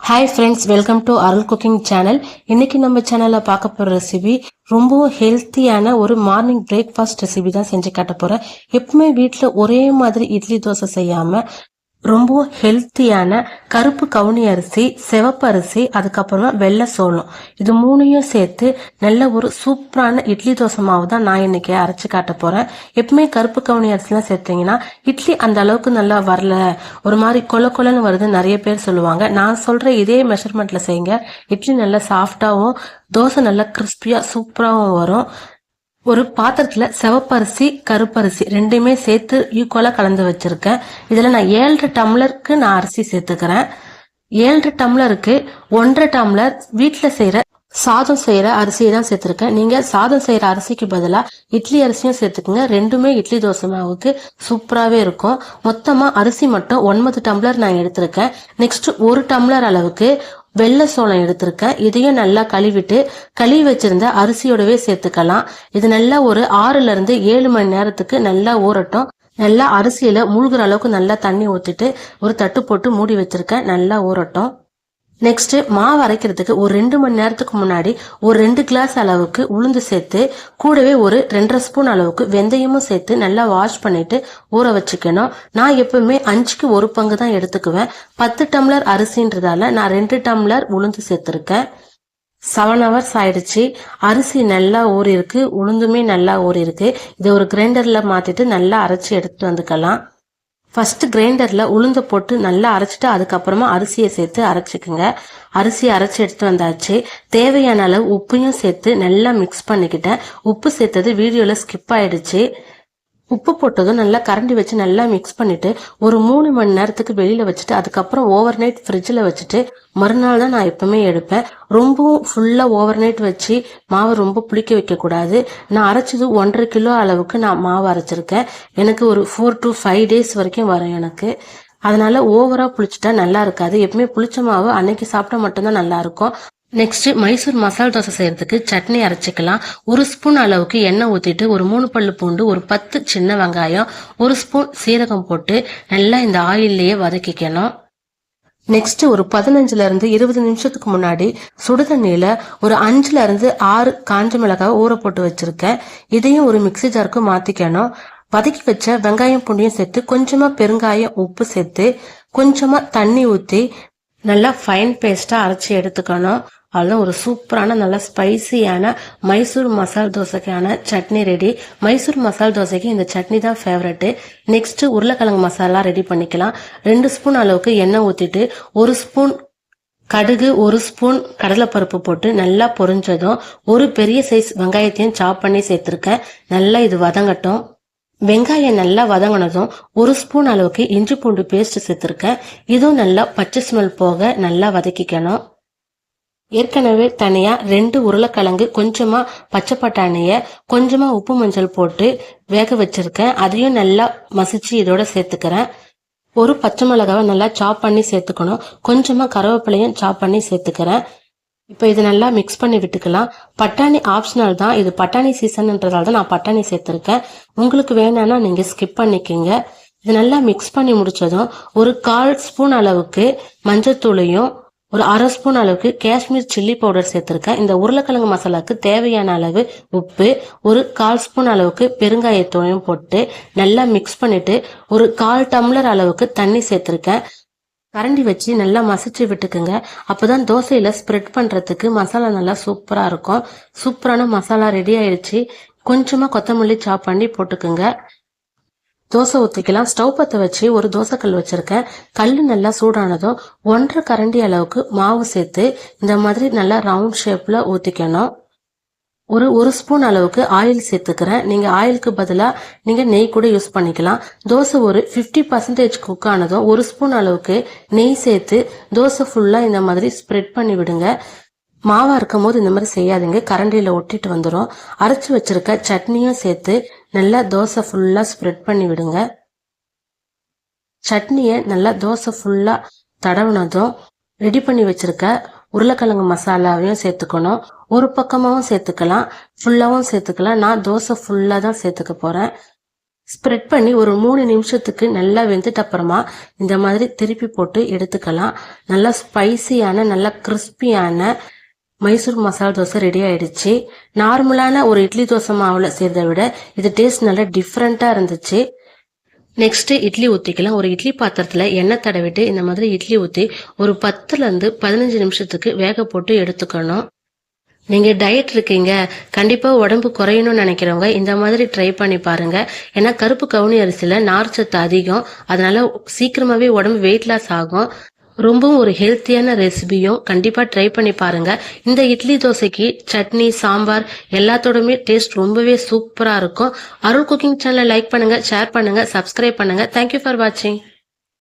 Hi friends welcome to Arul cooking channel இன்னைக்கு நம்ம சேனலில் பார்க்க போகிற ரெசிபி ரொம்பவும் ஹெல்த்தியான ஒரு மார்னிங் பிரேக்ஃபாஸ்ட் ரெசிபி தான் செஞ்சு காட்ட போகிறேன் எப்பவுமே வீட்டில் ஒரே மாதிரி இட்லி தோசை செய்யாம ரொம்பவும் ஹெல்த்தியான கருப்பு கவுனி அரிசி சிவப்பு அரிசி அதுக்கப்புறமா வெள்ளை சோளம். இது மூணையும் சேர்த்து நல்ல ஒரு சூப்பரான இட்லி தோசை மாவு தான் நான் இன்னைக்கு அரைச்சி காட்ட போறேன். எப்பவுமே கருப்பு கவுனி அரிசிலாம் சேர்த்தீங்கன்னா இட்லி அந்த அளவுக்கு நல்லா வரல. ஒரு மாதிரி கொல கொலன்னு வருது நிறைய பேர் சொல்லுவாங்க. நான் சொல்ற இதே மெஷர்மெண்ட்ல செய்யுங்க. இட்லி நல்லா சாஃப்டாகவும் தோசை நல்லா கிறிஸ்பியாக சூப்பராகவும் வரும். ஒரு பாத்திரத்தில் சிவப்பரிசி கருப்பரிசி ரெண்டுமே சேர்த்து ஈக்குவலாக கலந்து வச்சுருக்கேன். இதில் நான் ஏழரை டம்ளருக்கு நான் அரிசி சேர்த்துக்கிறேன். ஏழரை டம்ளருக்கு ஒன்றரை டம்ளர் வீட்டில் செய்கிற சாதம் செய்கிற அரிசியை தான் சேர்த்துருக்கேன். நீங்கள் சாதம் செய்கிற அரிசிக்கு பதிலாக இட்லி அரிசியும் சேர்த்துக்குங்க. ரெண்டுமே இட்லி தோசை மாவுக்கு சூப்பராகவே இருக்கும். மொத்தமாக அரிசி மட்டும் ஒன்பது டம்ளர் நான் எடுத்திருக்கேன். நெக்ஸ்ட் ஒரு டம்ளர் அளவுக்கு வெள்ளை சோளம் எடுத்திருக்கேன் இதையும் நல்லா கழுவிட்டு கழுவி வச்சிருந்த அரிசியோடவே சேர்த்துக்கலாம். இது நல்லா ஒரு ஆறுல இருந்து ஏழு மணி நேரத்துக்கு நல்லா ஊறட்டும். நல்லா அரிசியில மூழ்கிற அளவுக்கு நல்லா தண்ணி ஊத்திட்டு ஒரு தட்டு போட்டு மூடி வச்சிருக்கேன் நல்லா ஊறட்டும். நெக்ஸ்ட் மாவு அரைக்கிறதுக்கு ஒரு ரெண்டு மணி நேரத்துக்கு முன்னாடி ஒரு ரெண்டு கிளாஸ் அளவுக்கு உளுந்து சேர்த்து கூடவே ஒரு ரெண்டரை ஸ்பூன் அளவுக்கு வெந்தயமும் சேர்த்து நல்லா வாஷ் பண்ணிட்டு ஊற வச்சுக்கணும். நான் எப்பவுமே அஞ்சுக்கு ஒரு பங்கு தான் எடுத்துக்குவேன். பத்து டம்ளர் அரிசின்றதால நான் ரெண்டு டம்ளர் உளுந்து சேர்த்துருக்கேன். செவன் ஹவர்ஸ் ஆயிடுச்சு. அரிசி நல்லா ஊறி இருக்கு உளுந்துமே நல்லா ஊறி இருக்கு இதை ஒரு கிரைண்டர்ல மாத்திட்டு நல்லா அரைச்சி எடுத்துட்டு வந்துக்கலாம். ஃபஸ்ட்டு கிரைண்டரில் உளுந்த போட்டு நல்லா அரைச்சிட்டு அதுக்கப்புறமா அரிசியை சேர்த்து அரைச்சிக்குங்க. அரிசியை அரைச்சி எடுத்து வந்தாச்சு. தேவையான அளவு உப்பையும் சேர்த்து நல்லா மிக்ஸ் பண்ணிக்கிட்டேன். உப்பு சேர்த்தது வீடியோவில் ஸ்கிப் ஆயிடுச்சு. உப்பு போட்டதும் நல்லா கரண்டி வச்சு நல்லா மிக்ஸ் பண்ணிட்டு ஒரு மூணு மணி நேரத்துக்கு வெளியில வச்சுட்டு அதுக்கப்புறம் ஓவர் நைட் ஃப்ரிட்ஜில் வச்சுட்டு மறுநாள் தான் நான் எப்பவுமே எடுப்பேன். ரொம்பவும் ஃபுல்லாக ஓவர் நைட் வச்சு மாவு ரொம்ப புளிக்க வைக்கக்கூடாது. நான் அரைச்சது ஒன்றரை கிலோ அளவுக்கு நான் மாவு அரைச்சிருக்கேன். எனக்கு ஒரு ஃபோர் டு ஃபைவ் டேஸ் வரைக்கும் வரும் எனக்கு. அதனால ஓவரா புளிச்சிட்டா நல்லா இருக்காது. எப்பவுமே புளிச்ச மாவு அன்னைக்கு சாப்பிட்டா மட்டும்தான் நல்லா இருக்கும். நெக்ஸ்ட் மைசூர் மசாலா தோசை செய்யறதுக்கு சட்னி அரைச்சிக்கலாம். ஒரு ஸ்பூன் அளவுக்கு எண்ணெய் ஊற்றிட்டு ஒரு மூணு பல்லு பூண்டு ஒரு பத்து சின்ன வெங்காயம் ஒரு ஸ்பூன் சீரகம் போட்டு நல்லா இந்த ஆயில்லையே வதக்கிக்கணும். நெக்ஸ்ட் ஒரு பதினஞ்சுல இருந்து இருபது நிமிஷத்துக்கு முன்னாடி சுடுதண்ணியில ஒரு அஞ்சுல இருந்து ஆறு காஞ்ச மிளகாய் ஊற போட்டு வச்சிருக்கேன். இதையும் ஒரு மிக்சி ஜாருக்கு மாத்திக்கணும். வதக்கி வச்ச வெங்காயம் பூண்டியும் சேர்த்து கொஞ்சமா பெருங்காயம் உப்பு சேர்த்து கொஞ்சமா தண்ணி ஊற்றி நல்லா ஃபைன் பேஸ்டா அரைச்சி எடுத்துக்கணும். அதெல்லாம் ஒரு சூப்பரான நல்ல ஸ்பைசியான மைசூர் மசால் தோசைக்கான சட்னி ரெடி மைசூர் மசால் தோசைக்கு இந்த சட்னி தான் ஃபேவரெட்டு நெக்ஸ்ட்டு உருளைக்கிழங்கு மசாலா ரெடி பண்ணிக்கலாம். ரெண்டு ஸ்பூன் அளவுக்கு எண்ணெய் ஊற்றிட்டு ஒரு ஸ்பூன் கடுகு ஒரு ஸ்பூன் கடலைப்பருப்பு போட்டு நல்லா பொரிஞ்சதும் ஒரு பெரிய சைஸ் வெங்காயத்தையும் சாப் பண்ணி சேர்த்துருக்கேன். நல்லா இது வதங்கட்டும். வெங்காயம் நல்லா வதங்கினதும் ஒரு ஸ்பூன் அளவுக்கு இஞ்சி பூண்டு பேஸ்ட் சேர்த்துருக்கேன். இதுவும் நல்லா பச்சை ஸ்மெல் போக நல்லா வதக்கிக்கணும். ஏற்கனவே தனியா ரெண்டு உருளைக்கிழங்கு கொஞ்சமா பச்சை பட்டாணிய கொஞ்சமா உப்பு மஞ்சள் போட்டு வேக வச்சிருக்கேன். அதையும் நல்லா மசிச்சு இதோட சேர்த்துக்கிறேன். ஒரு பச்சை மிளகாவை நல்லா சாப் பண்ணி சேர்த்துக்கணும். கொஞ்சமா கருவேப்பிலையும் சாப் பண்ணி சேர்த்துக்கிறேன். இப்போ இது நல்லா மிக்ஸ் பண்ணி விட்டுக்கலாம். பட்டாணி ஆப்ஷனல் தான். இது பட்டாணி சீசன்ன்றதால தான் நான் பட்டாணி சேர்த்துருக்கேன். உங்களுக்கு வேணாம்னா நீங்கள் ஸ்கிப் பண்ணிக்கிங்க. இது நல்லா மிக்ஸ் பண்ணி முடிச்சதும் ஒரு கால் ஸ்பூன் அளவுக்கு மஞ்சத்தூளையும் ஒரு அரை ஸ்பூன் அளவுக்கு காஷ்மீர் சில்லி பவுடர் சேர்த்துருக்கேன். இந்த உருளைக்கிழங்கு மசாலாவுக்கு தேவையான அளவு உப்பு ஒரு கால் ஸ்பூன் அளவுக்கு பெருங்காயத்தூளையும் போட்டு நல்லா மிக்ஸ் பண்ணிட்டு ஒரு கால் டம்ளர் அளவுக்கு தண்ணி சேர்த்துருக்கேன். கரண்டி வச்சு நல்லா மசிச்சு விட்டுக்குங்க. அப்போதான் தோசையில் ஸ்ப்ரெட் பண்ணுறதுக்கு மசாலா நல்லா சூப்பராக இருக்கும். சூப்பரான மசாலா ரெடி ஆயிடுச்சு. கொஞ்சமாக கொத்தமல்லி சாப் பண்ணி போட்டுக்குங்க. தோசை ஊற்றிக்கலாம் ஸ்டவ் பற்ற வச்சு ஒரு தோசைக்கல் வச்சுருக்கேன் கல் நல்லா சூடானதும் ஒன்றரை கரண்டி அளவுக்கு மாவு சேர்த்து இந்த மாதிரி நல்லா ரவுண்ட் ஷேப்பில் ஊற்றிக்கணும் ஒரு ஒரு ஸ்பூன் அளவுக்கு ஆயில் சேர்த்துக்கிறேன். நீங்கள் ஆயிலுக்கு பதிலாக நீங்கள் நெய் கூட யூஸ் பண்ணிக்கலாம். தோசை ஒரு ஃபிஃப்டி பர்சன்டேஜ் குக் ஆனதும் ஒரு ஸ்பூன் அளவுக்கு நெய் சேர்த்து தோசை ஃபுல்லாக இந்த மாதிரி ஸ்ப்ரெட் பண்ணி விடுங்க மாவாக இருக்கும் போது இந்த மாதிரி செய்யாதீங்க. கரண்டியில் ஒட்டிட்டு வந்துடும் அரைச்சி வச்சிருக்க சட்னியும் சேர்த்து நல்லா தோசை ஃபுல்லாக ஸ்ப்ரெட் பண்ணி விடுங்க. சட்னியை நல்லா தோசை ஃபுல்லாக தடவுனதும் ரெடி பண்ணி வச்சிருக்க உருளைக்கிழங்கு மசாலாவையும் சேர்த்துக்கணும். ஒரு பக்கமாகவும் சேர்த்துக்கலாம். ஃபுல்லாகவும் சேர்த்துக்கலாம். நான் தோசை ஃபுல்லாக தான் சேர்த்துக்க போகிறேன் ஸ்ப்ரெட் பண்ணி ஒரு மூணு நிமிஷத்துக்கு நல்லா வெந்துட்டு அப்புறமா இந்த மாதிரி திருப்பி போட்டு எடுத்துக்கலாம். நல்லா ஸ்பைசியான நல்லா கிறிஸ்பியான மைசூர் மசாலா தோசை ரெடி ஆயிடுச்சு. நார்மலான ஒரு இட்லி தோசை மாவில் செய்கிறத விட இது டேஸ்ட் நல்லா டிஃப்ரெண்ட்டாக இருந்துச்சு. நெக்ஸ்ட் இட்லி ஊற்றிக்கலாம் ஒரு இட்லி பாத்திரத்தில் எண்ணெய் தடவிட்டு இந்த மாதிரி இட்லி ஊற்றி ஒரு பத்துலேருந்து பதினஞ்சு நிமிஷத்துக்கு வேக போட்டு எடுத்துக்கணும். நீங்கள் டயட் இருக்கீங்க. கண்டிப்பாக உடம்பு குறையணும்னு நினைக்கிறவங்க இந்த மாதிரி ட்ரை பண்ணி பாருங்கள் ஏன்னா கருப்பு கவுனி அரிசியில் நார்ச்சத்து அதிகம். அதனால் சீக்கிரமாகவே உடம்பு வெயிட் லாஸ் ஆகும். ரொம்பவும் ஒரு ஹெல்த்தியான ரெசிபியும் கண்டிப்பாக ட்ரை பண்ணி பாருங்க. இந்த இட்லி தோசைக்கு சட்னி சாம்பார் எல்லாத்தோடமே டேஸ்ட் ரொம்பவே சூப்பராக இருக்கும். அருள் குக்கிங் சேனலை லைக் பண்ணுங்கள் ஷேர் பண்ணுங்கள் சப்ஸ்கிரைப் பண்ணுங்க. தேங்க்யூ ஃபார் வாட்சிங்